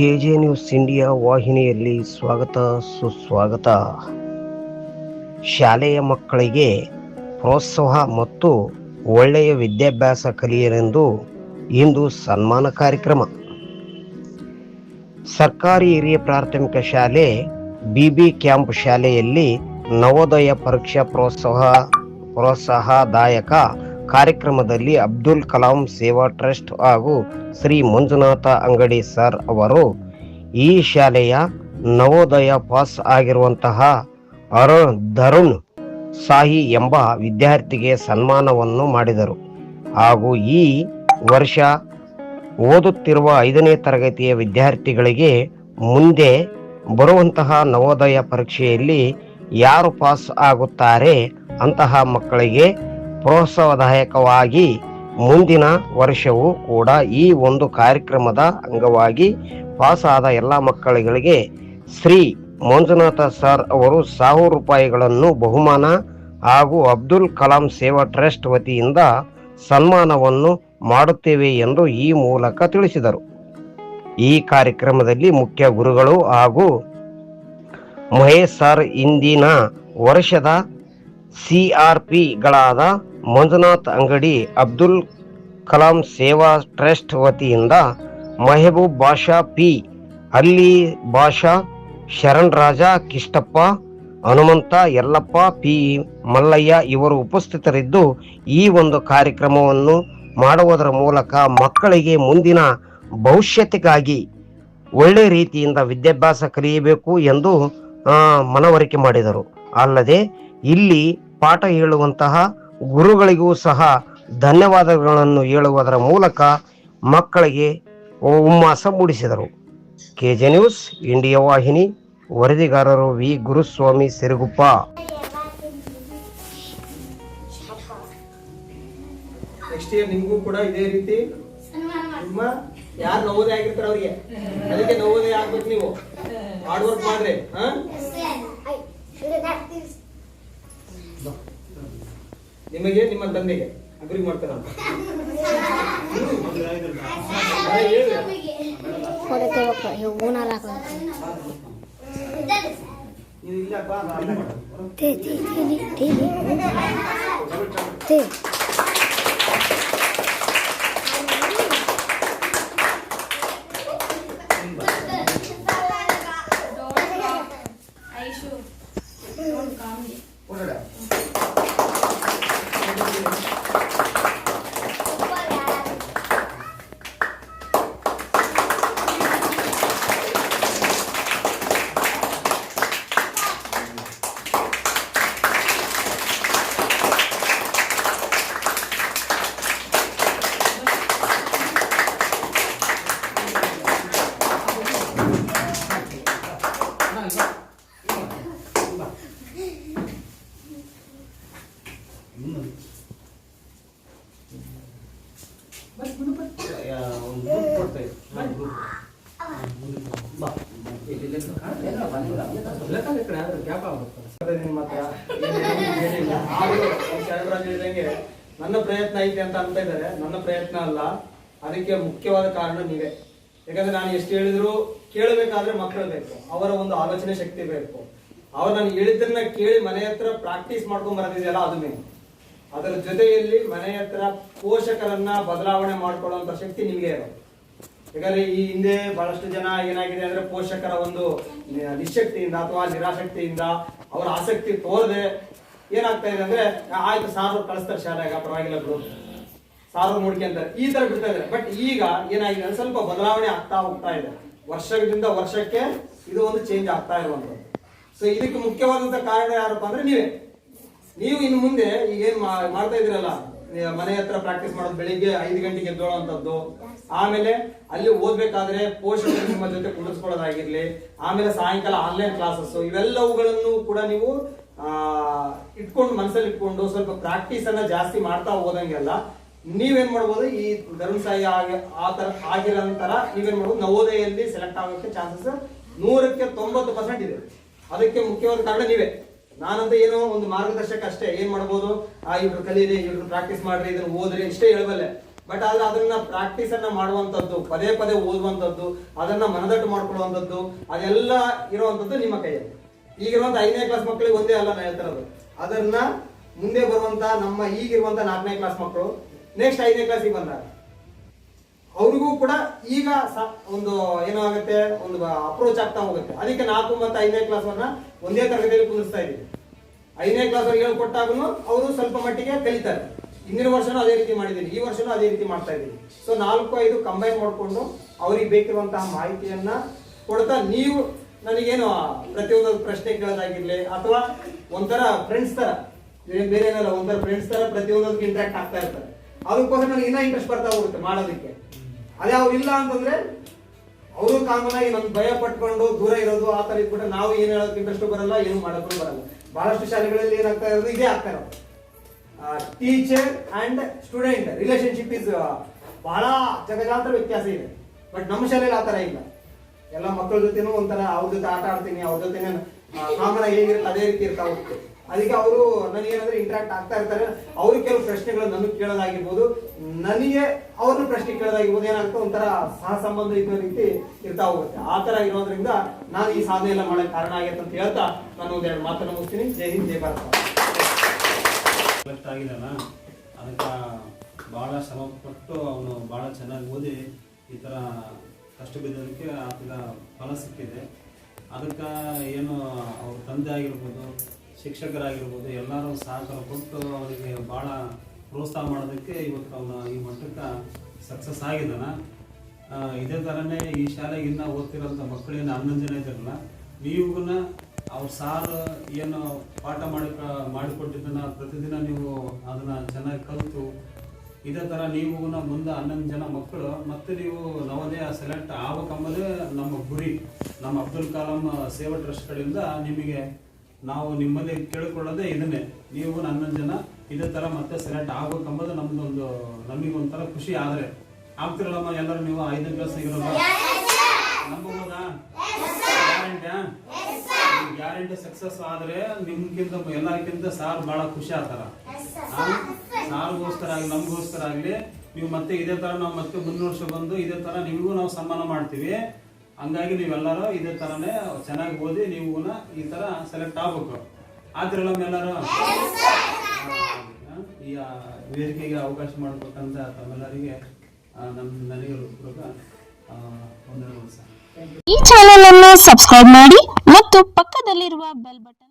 K J news India ವಾಹಿನಿಯಲ್ಲಿ ಸ್ವಾಗತ, ಸುಸ್ವಾಗತ. ಶಾಲೆಯ ಮಕ್ಕಳಿಗೆ ಪ್ರೋತ್ಸಾಹ ಮತ್ತು ಒಳ್ಳೆಯ ವಿದ್ಯಾಭ್ಯಾಸ ಕಲಿಯರೆಂದು ಇಂದು ಸನ್ಮಾನ ಕಾರ್ಯಕ್ರಮ. ಸರ್ಕಾರಿ ಹಿರಿಯ ಪ್ರಾಥಮಿಕ ಶಾಲೆ ಬಿಬಿ ಕ್ಯಾಂಪ್ ಶಾಲೆಯಲ್ಲಿ ನವೋದಯ ಪರೀಕ್ಷಾ ಪ್ರೋತ್ಸಾಹ, ಪ್ರೋತ್ಸಾಹದಾಯಕ ಕಾರ್ಯಕ್ರಮದಲ್ಲಿ ಅಬ್ದುಲ್ ಕಲಾಂ ಸೇವಾ ಟ್ರಸ್ಟ್ ಹಾಗೂ ಶ್ರೀ ಮಂಜುನಾಥ ಅಂಗಡಿ ಸರ್ ಅವರು ಈ ಶಾಲೆಯ ನವೋದಯ ಪಾಸ್ ಆಗಿರುವಂತಹ ಅರುಣ್ ಧರುಣ್ ಸಾಹಿ ಎಂಬ ವಿದ್ಯಾರ್ಥಿಗೆ ಸನ್ಮಾನವನ್ನು ಮಾಡಿದರು. ಹಾಗೂ ಈ ವರ್ಷ ಓದುತ್ತಿರುವ ಐದನೇ ತರಗತಿಯ ವಿದ್ಯಾರ್ಥಿಗಳಿಗೆ ಮುಂದೆ ಬರುವಂತಹ ನವೋದಯ ಪರೀಕ್ಷೆಯಲ್ಲಿ ಯಾರು ಪಾಸ್ ಆಗುತ್ತಾರೆ ಅಂತಹ ಮಕ್ಕಳಿಗೆ ಪ್ರೋತ್ಸಾಹದಾಯಕವಾಗಿ ಮುಂದಿನ ವರ್ಷವೂ ಕೂಡ ಈ ಒಂದು ಕಾರ್ಯಕ್ರಮದ ಅಂಗವಾಗಿ ಪಾಸಾದ ಎಲ್ಲ ಮಕ್ಕಳುಗಳಿಗೆ ಶ್ರೀ ಮಂಜುನಾಥ ಸರ್ ಅವರು ಸಾವಿರ ರೂಪಾಯಿಗಳನ್ನು ಬಹುಮಾನ ಹಾಗೂ ಅಬ್ದುಲ್ ಕಲಾಂ ಸೇವಾ ಟ್ರಸ್ಟ್ ವತಿಯಿಂದ ಸನ್ಮಾನವನ್ನು ಮಾಡುತ್ತೇವೆ ಎಂದು ಈ ಮೂಲಕ ತಿಳಿಸಿದರು. ಈ ಕಾರ್ಯಕ್ರಮದಲ್ಲಿ ಮುಖ್ಯ ಗುರುಗಳು ಹಾಗೂ ಮಹೇಶ್ ಸರ್ ಇಂದಿನ ವರ್ಷದ ಸಿ ಆರ್ ಪಿಗಳಾದ ಮಂಜುನಾಥ್ ಅಂಗಡಿ ಅಬ್ದುಲ್ ಕಲಾಂ ಸೇವಾ ಟ್ರಸ್ಟ್ ವತಿಯಿಂದ ಮೆಹಬೂಬ್ ಬಾಷಾ ಪಿ ಅಲ್ಲಿ ಬಾಷಾ ಶರಣ್ ರಾಜ ಕಿಷ್ಟಪ್ಪ ಹನುಮಂತ ಯಲ್ಲಪ್ಪ ಪಿ ಮಲ್ಲಯ್ಯ ಇವರು ಉಪಸ್ಥಿತರಿದ್ದು ಈ ಒಂದು ಕಾರ್ಯಕ್ರಮವನ್ನು ಮಾಡುವುದರ ಮೂಲಕ ಮಕ್ಕಳಿಗೆ ಮುಂದಿನ ಭವಿಷ್ಯತ್ತಿಗಾಗಿ ಒಳ್ಳೆ ರೀತಿಯಿಂದ ವಿದ್ಯಾಭ್ಯಾಸ ಕಲಿಯಬೇಕು ಎಂದು ಮನವರಿಕೆ ಮಾಡಿದರು. ಅಲ್ಲದೆ ಇಲ್ಲಿ ಪಾಠ ಹೇಳುವಂತಹ ಗುರುಗಳಿಗೂ ಸಹ ಧನ್ಯವಾದಗಳನ್ನು ಹೇಳುವುದರ ಮೂಲಕ ಮಕ್ಕಳಿಗೆ ಉಮ್ಮಾಸ ಮೂಡಿಸಿದರು. ಕೆಜೆ ನ್ಯೂಸ್ ಇಂಡಿಯಾ ವಾಹಿನಿ ವರದಿಗಾರರು V. Guruswamy Siruguppa. Next year ನಿಮ್ಗೂ ಕೂಡ ಇದೇ ರೀತಿ. ನಿಮ್ಮ ಯಾರು ನವೋದಯ ಆಗಿರ್ತಾರ ಅವ್ರಿಗೆ? ಅದಕ್ಕೆ ನವೋದಯ ಆಗ್ಬೇಕು ನೀವು. ಹಾರ್ಡ್ ವರ್ಕ್ ಮಾಡ್ರಿ ಹಾ? ನಿಮಗೆ ನಿಮ್ಮ ತಂದೆಗೆ ಅಗ್ರಿ ಮಾಡ್ತಾರ ಇಲ್ಲಪ್ಪ ಅಲ್ಲ ಮಾಡು. ತೇ ತೇ ತೇ ತೇ ತೇ ಹೊರಡ. ಯಾ, ಒಂದು group ಕೊಡ್ತಾ ಇರು. ಹಾ, group. ಬಾ. ಇಲ್ಲಿ ಇಲ್ಲ. ಎಲ್ಲ ಕಾಲ ಈ ಕಡೆ ಆದ್ರೆ gap ಆಗ್ಬಿಡುತ್ತೆ. ಅದೇ ನಿಮ್ಮ ಹತ್ರ ಏನೇನು ಏನಿಲ್ಲ. ಆದ್ರೂ ಈ ಶರಣರಾಜ್ ಹೇಳಿದಂಗೆ ನನ್ನ ಪ್ರಯತ್ನ ಐತೆ ಅಂತ ಅಂತ ಇದ್ದಾರೆ ನನ್ನ ಪ್ರಯತ್ನ ಅಲ್ಲ. ಅದಕ್ಕೆ ಮುಖ್ಯವಾದ ಕಾರಣ ನೀವೇ. ಯಾಕಂದ್ರೆ ನಾನು ಎಷ್ಟು ಹೇಳಿದ್ರು ಕೇಳಬೇಕಾದ್ರೆ ಮಕ್ಕಳು ಬೇಕು. ಅವರ ಒಂದು ಆಲೋಚನೆ ಶಕ್ತಿ ಬೇಕು. ಅವ್ರು ನಾನು ಹೇಳಿದ್ದನ್ನ ಕೇಳಿ ಮನೆ ಹತ್ರ ಪ್ರಾಕ್ಟೀಸ್ ಮಾಡ್ಕೊಂಡ್ ಬರೋದಿದೆಯಲ್ಲ ಅದು ಮೇನ್ ಅದರ ಜೊತೆಯಲ್ಲಿ ಮನೆ ಹತ್ರ ಪೋಷಕರನ್ನ ಬದಲಾವಣೆ ಮಾಡ್ಕೊಳ್ಳುವಂತ ಶಕ್ತಿ ನಿಮಗೆ ಇರೋದು ಯಾಕಂದ್ರೆ ಈ ಹಿಂದೆ ಬಹಳಷ್ಟು ಜನ ಏನಾಗಿದೆ ಅಂದ್ರೆ ಪೋಷಕರ ಒಂದು ನಿಶಕ್ತಿಯಿಂದ ಅಥವಾ ನಿರಾಸಕ್ತಿಯಿಂದ ಅವರ ಆಸಕ್ತಿ ತೋರದೆ ಏನಾಗ್ತಾ ಇದೆ ಅಂದ್ರೆ, ಆಯ್ತು, ಸಾರು ಕಳಿಸ್ತಾರೆ ಶಾಲೆಗೆ ಪರವಾಗಿಲ್ಲ ಬಿಡು. ಸಾರು ಅಂತ. ಈ ತರ ಬಿಡ್ತಾ ಇದ್ದಾರೆ. ಬಟ್ ಈಗ ಏನಾಗಿದೆ ಸ್ವಲ್ಪ ಬದಲಾವಣೆ ಆಗ್ತಾ ಹೋಗ್ತಾ ಇದೆ. ವರ್ಷದಿಂದ ವರ್ಷಕ್ಕೆ ಇದು ಒಂದು ಚೇಂಜ್ ಆಗ್ತಾ ಇರುವಂತದ್ದು ಸೊ ಇದಕ್ಕೆ ಮುಖ್ಯವಾದಂತ ಕಾರಣ ಯಾರಪ್ಪ ಅಂದ್ರೆ ನೀವೇ. ನೀವು ಇನ್ನು ಮುಂದೆ ಈಗ ಏನ್ ಮಾಡ್ತಾ ಇದ್ದೀರಲ್ಲ ಮನೆ ಹತ್ರ ಪ್ರಾಕ್ಟೀಸ್ ಮಾಡೋದು ಬೆಳಿಗ್ಗೆ ಐದು ಗಂಟೆಗೆ ಎದ್ದೇಳುವಂತದ್ದು ಆಮೇಲೆ ಅಲ್ಲಿ ಓದ್ಬೇಕಾದ್ರೆ ಪೋಷಕರು ನಿಮ್ಮ ಜೊತೆ ಕುಳಿಸ್ಕೊಳ್ಳೋದಾಗಿರ್ಲಿ ಆಮೇಲೆ ಸಾಯಂಕಾಲ ಆನ್ಲೈನ್ ಕ್ಲಾಸಸ್ ಇವೆಲ್ಲವುಗಳನ್ನು ಕೂಡ ನೀವು ಇಟ್ಕೊಂಡು ಮನಸ್ಸಲ್ಲಿ ಇಟ್ಕೊಂಡು ಸ್ವಲ್ಪ ಪ್ರಾಕ್ಟೀಸ್ ಅನ್ನ ಜಾಸ್ತಿ ಮಾಡ್ತಾ ಹೋದಂಗೆಲ್ಲ ನೀವೇನ್ ಮಾಡ್ಬೋದು, ಈ ಧರ್ಮಸಾಯಿ ಆಗಿ, ಆ ತರ ಆಗಿರೋ ನೀವೇನ್ ಮಾಡ್ಬೋದು, ನವೋದಯಲ್ಲಿ ಸೆಲೆಕ್ಟ್ ಆಗೋಕ್ಕೆ ಚಾನ್ಸಸ್ ನೂರಕ್ಕೆ ತೊಂಬತ್ತು ಪರ್ಸೆಂಟ್ ಇದೆ. ಅದಕ್ಕೆ ಮುಖ್ಯವಾದ ಕಾರಣ ನೀವೇ. ನಾನಂತ ಏನೋ ಒಂದು ಮಾರ್ಗದರ್ಶಕ ಅಷ್ಟೇ. ಏನ್ ಮಾಡ್ಬೋದು, ಆ ಇವ್ರು ಕಲೀರಿ, ಇವ್ರು ಪ್ರಾಕ್ಟೀಸ್ ಮಾಡ್ರಿ, ಇದನ್ನ ಓದ್ರಿ, ಇಷ್ಟೇ ಹೇಳಬಲ್ಲೆ. ಬಟ್ ಆದ್ರೆ ಅದನ್ನ ಪ್ರಾಕ್ಟೀಸ್ ಅನ್ನ ಮಾಡುವಂತದ್ದು ಪದೇ ಪದೇ ಓದುವಂತದ್ದು ಅದನ್ನ ಮನದಟ್ಟು ಮಾಡ್ಕೊಳ್ಳುವಂಥದ್ದು, ಅದೆಲ್ಲ ಇರುವಂತದ್ದು ನಿಮ್ಮ ಕೈಯಲ್ಲಿ. ಈಗಿರುವಂತ ಐದನೇ ಕ್ಲಾಸ್ ಮಕ್ಕಳಿಗೆ ಒಂದೇ ಅಲ್ಲ ನಾನು ಹೇಳ್ತಿರೋದು ಅದನ್ನ ಮುಂದೆ ಬರುವಂತ ನಮ್ಮ ಈಗಿರುವಂತ ನಾಲ್ಕನೇ ಕ್ಲಾಸ್ ಮಕ್ಕಳು ನೆಕ್ಸ್ಟ್ ಐದನೇ ಕ್ಲಾಸಿಗೆ ಬಂದಾಗ. ಅವ್ರಿಗೂ ಕೂಡ ಈಗ ಒಂದು ಏನಾಗುತ್ತೆ ಒಂದು ಅಪ್ರೋಚ್ ಆಗ್ತಾ ಹೋಗುತ್ತೆ. ಅದಕ್ಕೆ ನಾಲ್ಕು ಮತ್ತು ಐದನೇ ಕ್ಲಾಸ್ ಒಂದೇ ತರಗತಿಯಲ್ಲಿ ಕುಂದಿಸ್ತಾ ಇದ್ದೀವಿ. ಐದನೇ ಕ್ಲಾಸ್ ಅವ್ರಿಗೆ ಹೇಳ್ಕೊಟ್ಟಾಗೂ ಅವರು ಸ್ವಲ್ಪ ಮಟ್ಟಿಗೆ ಕಲಿತಾರೆ. ಹಿಂದಿನ ವರ್ಷನೂ ಅದೇ ರೀತಿ ಮಾಡಿದ್ದೀನಿ. ಈ ವರ್ಷನೂ ಅದೇ ರೀತಿ ಮಾಡ್ತಾ ಇದ್ದೀನಿ. ಸೊ ನಾಲ್ಕು ಐದು ಕಂಬೈನ್ ಮಾಡಿಕೊಂಡು ಅವ್ರಿಗೆ ಬೇಕಿರುವಂತಹ ಮಾಹಿತಿಯನ್ನ ಕೊಡ್ತಾ ನೀವು ನನಗೇನು ಪ್ರತಿಯೊಂದು ಪ್ರಶ್ನೆ ಕೇಳೋದಾಗಿರ್ಲಿ ಅಥವಾ ಒಂಥರ ಫ್ರೆಂಡ್ಸ್ ತರ ಬೇರೆ ಏನಲ್ಲ ಒಂಥರ ಫ್ರೆಂಡ್ಸ್ ತರ ಪ್ರತಿಯೊಂದಕ್ಕೆ ಇಂಟ್ರಾಕ್ಟ್ ಆಗ್ತಾ ಇರ್ತಾರೆ. ಅದಕ್ಕೋಸ್ಕರ ನನಗೆ ಇನ್ನೂ ಇಂಟ್ರೆಸ್ಟ್ ಬರ್ತಾ ಹೋಗುತ್ತೆ ಮಾಡೋದಕ್ಕೆ. ಅದೇ ಅವ್ರು ಇಲ್ಲ ಅಂತಂದ್ರೆ ಅವರು ಕಾಮನ್ ಆಗಿ ನಮ್ಗೆ ಭಯ ಪಟ್ಕೊಂಡು ದೂರ ಇರೋದು, ಆ ತರ ಇದ್ಬಿಟ್ಟು ನಾವು ಏನ್ ಹೇಳೋಕೆ ಇಂಟ್ರೆಸ್ಟ್ ಬರಲ್ಲ, ಏನು ಮಾಡೋಕ್ಕೂ ಬರಲ್ಲ. ಬಹಳಷ್ಟು ಶಾಲೆಗಳಲ್ಲಿ ಏನಾಗ್ತಾ ಇರೋದು ಇದೇ ಆಗ್ತಾ ಇರೋದು. Teacher and student relationship is ಬಹಳ ಜಗಜಾಂತರ ವ್ಯತ್ಯಾಸ ಇದೆ. ಬಟ್ ನಮ್ಮ ಶಾಲೆಯಲ್ಲಿ ಆ ತರ ಇಲ್ಲ. ಎಲ್ಲ ಮಕ್ಕಳ ಜೊತೆನೂ ಒಂಥರ ಅವ್ರ ಜೊತೆ ಆಟ ಆಡ್ತೀನಿ, ಅವ್ರ ಜೊತೆ ಕಾಮನ್ ಹೇಗಿರುತ್ತೆ ಅದೇ ರೀತಿ ಇರ್ತಾ ಹೋಗುತ್ತೆ ಅದಕ್ಕೆ ಅವರು ನನಗೇನಂದ್ರೆ ಇಂಟ್ರಾಕ್ಟ್ ಆಗ್ತಾ ಇರ್ತಾರೆ, ಅವ್ರು ಕೆಲವು ಪ್ರಶ್ನೆಗಳು ನನಗೆ ಕೇಳೋದಾಗಿರ್ಬೋದು, ನನಗೆ ಅವ್ರನ್ನ ಪ್ರಶ್ನೆ ಕೇಳೋದಾಗಿರ್ಬೋದು ಏನಾಗುತ್ತೆ ಒಂಥರ ಸಹ ಸಂಬಂಧ ಇದ್ದ ರೀತಿ ಇರ್ತಾ ಹೋಗುತ್ತೆ. ಆ ಥರ ಇರೋದ್ರಿಂದ ನಾನು ಈ ಸಾಧನೆ ಎಲ್ಲ ಮಾಡೋಕ್ಕೆ ಕಾರಣ ಆಗೈತೆ ಅಂತ ಹೇಳ್ತಾ ನಾನು ಒಂದೆರಡು ಮಾತನ್ನು ಮುಗಿಸ್ತೀನಿ. ಜೈ ಹಿಂದ್, ಜೈ ಭಾರತ. ಅದಕ್ಕೆ ಭಾಳ ಶ್ರಮಪಟ್ಟು ಅವನು ಭಾಳ ಚೆನ್ನಾಗಿ ಓದಿ ಈ ಥರ ಕಷ್ಟ ಬಿದ್ದೋದಕ್ಕೆ ಆತಗ ಫಲ ಸಿಕ್ಕಿದೆ. ಅದಕ್ಕೆ ಏನು ಅವ್ರ ತಂದೆ ಆಗಿರ್ಬೋದು, ಶಿಕ್ಷಕರಾಗಿರ್ಬೋದು, ಎಲ್ಲರೂ ಸಹಕಾರ ಕೊಟ್ಟು ಅವರಿಗೆ ಭಾಳ ಪ್ರೋತ್ಸಾಹ ಮಾಡೋದಕ್ಕೆ ಇವತ್ತು ಅವನು ಈ ಮಟ್ಟಕ್ಕೆ ಸಕ್ಸಸ್ ಆಗಿದ್ದಾನೆ. ಇದೇ ಥರನೇ ಈ ಶಾಲೆಗೆ ಇನ್ನೂ ಓದ್ತಿರೋಂಥ ಮಕ್ಕಳೇನು ಹನ್ನೊಂದು ಜನ ಇದ್ದಾರಲ್ಲ ನೀವುಗನ್ನ ಅವ್ರ ಸಾರ್ ಏನು ಪಾಠ ಮಾಡಿ ಮಾಡಿಕೊಟ್ಟಿದ್ದನ್ನು ಪ್ರತಿದಿನ ನೀವು ಅದನ್ನು ಚೆನ್ನಾಗಿ ಕಲಿತು ಇದೇ ಥರ ನೀವು ಮುಂದೆ ಹನ್ನೊಂದು ಜನ ಮಕ್ಕಳು ಮತ್ತೆ ನೀವು ನವೋದಯ ಸೆಲೆಕ್ಟ್ ಆಗಬೇಕಂಬುದೇ ನಮ್ಮ ಗುರಿ. ನಮ್ಮ ಅಬ್ದುಲ್ ಕಲಾಂ ಸೇವಾ ಟ್ರಸ್ಟ್ ಕಡೆಯಿಂದ ನಿಮಗೆ ನಾವು ನಿಮ್ಮಲ್ಲಿ ಕೇಳಿಕೊಳ್ಳೋದೇ ಇದನ್ನೇ. ನೀವು ಹನ್ನೊಂದು ಜನ ಇದೇ ಥರ ಮತ್ತೆ ಸೆಲೆಕ್ಟ್ ಆಗ್ಬೇಕಂಬುದು ನಮ್ದೊಂದು ನಮಗೆ ಒಂಥರ ಖುಷಿ. ಆದರೆ ಆಗ್ತಿರಲ್ಲಮ್ಮ ಎಲ್ಲರೂ ನೀವು ಐದನೇ ಕ್ಲಾಸ್ ಇರೋಲ್ಲ ನಂಬಬಹುದಾ ಗ್ಯಾರಂಟಿಯಾ ಗ್ಯಾರಂಟಿ ಸಕ್ಸಸ್ ಆದರೆ ನಿಮ್ಗಿಂತ ಎಲ್ಲರಿಗಿಂತ ಸಾರ್ ಬಹಳ ಖುಷಿ ಆಗ್ತಾರ. ಸಾರ್ಗೋಸ್ಕರ ಆಗಲಿ ನಮಗೋಸ್ಕರ ಆಗಲಿ ನೀವು ಮತ್ತೆ ಇದೇ ಥರ ನಾವು ಮತ್ತೆ ಮುಂದಿನ ವರ್ಷ ಬಂದು ಇದೇ ಥರ ನಿಮಗೂ ನಾವು ಸನ್ಮಾನ ಮಾಡ್ತೀವಿ. ಹಂಗಾಗಿ ನೀವೆಲ್ಲರೂ ಇದೇ ಥರನೇ ಚೆನ್ನಾಗಿ ಓದಿ ನೀವು ಈ ಥರ ಸೆಲೆಕ್ಟ್ ಆಗ್ಬೇಕು. ಆದ್ರಲ್ಲ ನಮ್ಮೆಲ್ಲರೂ ಈ ವೇದಿಕೆಗೆ ಅವಕಾಶ ಮಾಡ್ಬೇಕಂತ ತಮ್ಮೆಲ್ಲರಿಗೆ ನಮ್ಮ ನನಗೆ ವಂದನೆಗಳು ಸರ್ ಈ ಚಾನೆಲ್ ಅನ್ನು ಸಬ್ಸ್ಕ್ರೈಬ್ ಮಾಡಿ ಮತ್ತು ಪಕ್ಕದಲ್ಲಿರುವ ಬೆಲ್ ಬಟನ್